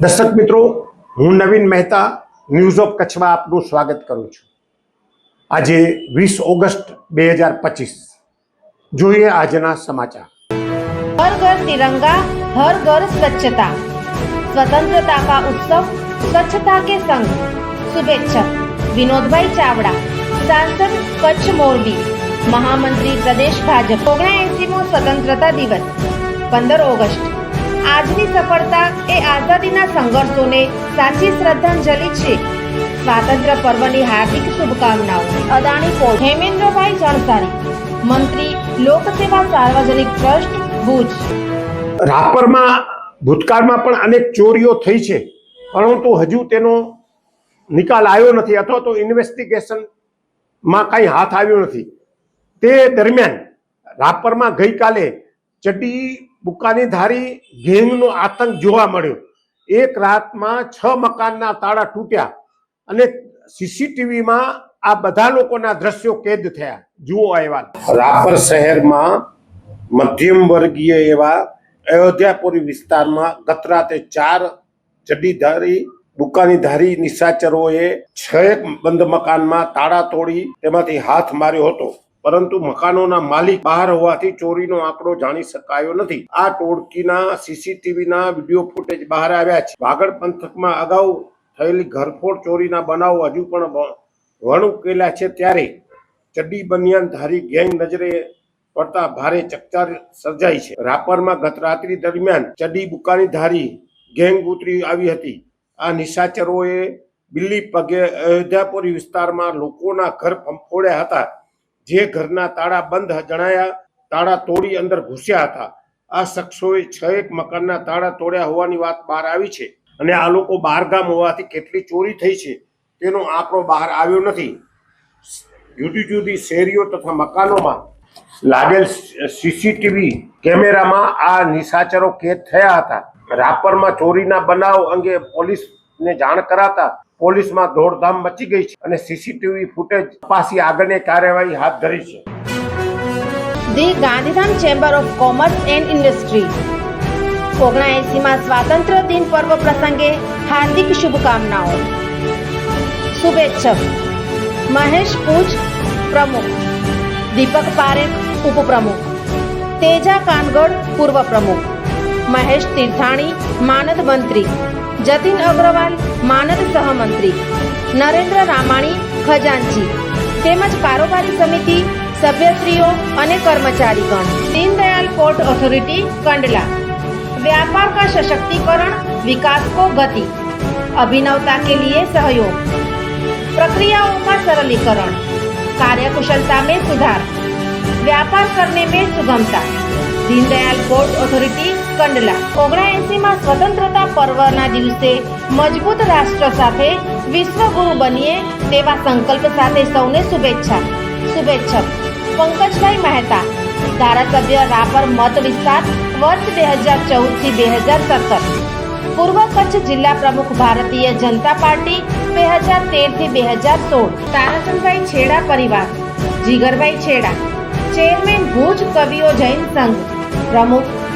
દર્શક મિત્રો, હું નવીન મહેતા ન્યૂઝ ઓફ કચ્છમાં આપનું સ્વાગત કરું છું. આજે વીસ ઓગસ્ટ બે હજાર પચીસ. જોઈએ આજના સમાચાર. હર ઘર તિરંગા, હર ઘર સ્વચ્છતા. સ્વતંત્રતા કા ઉત્સવ, સ્વચ્છતા કે સંઘ? શુભેચ્છક, વિનોદભાઈ ચાવડા, સાંસદ કચ્છ મોરબી, મહામંત્રી પ્રદેશ ભાજપ. ઓગણએસીમો સ્વતંત્રતા દિવસ, પંદર ઓગસ્ટ. આજની સફળતા એ આઝાદીના સંઘર્ષોને સાચી શ્રદ્ધાંજલિ છે. સ્વાતંત્ર્ય પર્વની હાર્દિક શુભકામનાઓ. અદાણી પોર્ટ. હેમેન્દ્રભાઈ જણસારી મંત્રી, લોકસેવા સાર્વજનિક ટ્રસ્ટ, ભુજ. રાપરમાં, ભૂતકાળમાં પણ અનેક ચોરીઓ થઈ છે. પરંતુ હજુ તેનો નિકાલ આવ્યો નથી અથવા તો ઇન્વેસ્ટિગેશનમાં કાંઈ હાથ આવ્યો નથી. તે દરમિયાન રાપરમાં ગઈકાલે ચડી બુકાની ધારી ગેંગનો આતંક જોવા મળ્યો. એક રાતમાં છ મકાનના તાળા તૂટ્યા અને સીસીટીવીમાં આ બધા લોકોના દ્રશ્યો કેદ થયા. જુઓ અહેવાલ. રાપર શહેરમાં મધ્યમ વર્ગીય એવા અયોધ્યાપુરી વિસ્તારમાં ગત રાતે ચાર દુકાની દુકાનીધારી નિશાચરોએ છ એક બંધ મકાનમાં તાળા તોડી તેમાંથી હાથ માર્યો હતો. પરંતુ મકાનોના માલિક બહાર હોવાથી ચોરીનો આંકડો જાણી શકાયો નથી. આ ટોળકીના સીસીટીવીના વીડિયો ફૂટેજ બહાર આવ્યા છે. વાગડ પંથકમાં અગાઉ થયેલી ઘરફોડ ચોરીના બનાવો હજુ પણ વણ ઉકેલા છે ત્યારે ચડ્ડી બનિયાન ધારી ગેંગ નજરે પડતા ભારે ચકચાર સર્જાઈ છે. રાપરમાં ગત રાત્રિ દરમિયાન ચડી બુકાની ધારી ગેંગ ઉતરી આવી હતી. આ નિશાચરોએ બિલ્લી પગે અયોધ્યાપુરી વિસ્તારમાં લોકોના ઘર ફંફોડ્યા હતા. જે ઘરના તાળા બંધ જણાયા, તાળા તોડી અંદર ઘૂસ્યા હતા. આ શખ્સોએ છ એક મકાનના તાળા તોડ્યા હોવાની વાત બહાર આવી છે અને આ લોકો બહારગામ હોવાથી કેટલી ચોરી થઈ છે તેનો આંકડો બહાર આવ્યો નથી. જુદી જુદી શેરીઓ તથા મકાનોમાં લાગેલ સીસીટીવી કેમેરામાં આ નિશાચરો કેદ થયા હતા. રાપરમાં ચોરીના બનાવ અંગે પોલીસને જાણ કરાતા પોલીસમાં દોડધામ મચી ગઈ છે અને સીસીટીવી ફૂટેજ તપાસી આગળની કાર્યવાહી હાથ ધરી છે. The Gandhidham chamber of commerce and industry. ઓગણએસીમાં સ્વાતંત્ર્ય દિન પર્વ પ્રસંગે હાર્દિક શુભકામનાઓ. શુભેચ્છક. મહેશ પૂજ, પ્રમુખ. દીપક પારેખ, ઉપપ્રમુખ. તેજા કાનગડ, પૂર્વ પ્રમુખ. મહેશ તીર્થાણી, માનદ મંત્રી. જતીન અગ્રવાલ માનદ સહમંત્રી નરેન્દ્ર રામાણી ખજાનચી તેમજ કારોબારી સમિતિ સભ્યશ્રીઓ અને કર્મચારીગણ દીનદયાલ પોર્ટ ઓથોરિટી કંડલા व्यापार का सशक्तिकरण विकास को गति अभिनवता के लिए सहयोग प्रक्रियाओं का सरलीकरण कार्यकुशलता में सुधार व्यापार करने में सुगमता दीनदयाल पोर्ट ઓથોરિટી કંડલા ઓગણએસીમાં સ્વતંત્રતા પર્વના દિવસે મજબૂત રાષ્ટ્ર સાથે વિશ્વગુરુ બનીએ તેવા સંકલ્પ સાથે સૌને શુભેચ્છા. શુભેચ્છક, પંકજભાઈ મહેતા, ધારાસભ્ય રાપર મત વિસ્તાર, વર્ષ બે હજાર ચૌદથી બે હજાર સત્તર. પૂર્વ કચ્છ જિલ્લા પ્રમુખ ભારતીય જનતા પાર્ટી બે હજાર તેરથી બે હજાર સોળ. તારાચંદભાઈ છેડા પરિવાર, જીગરભાઈ છેડા, ચેરમેન ભુજ કવિઓ જૈન સંઘ. પ્રમુખ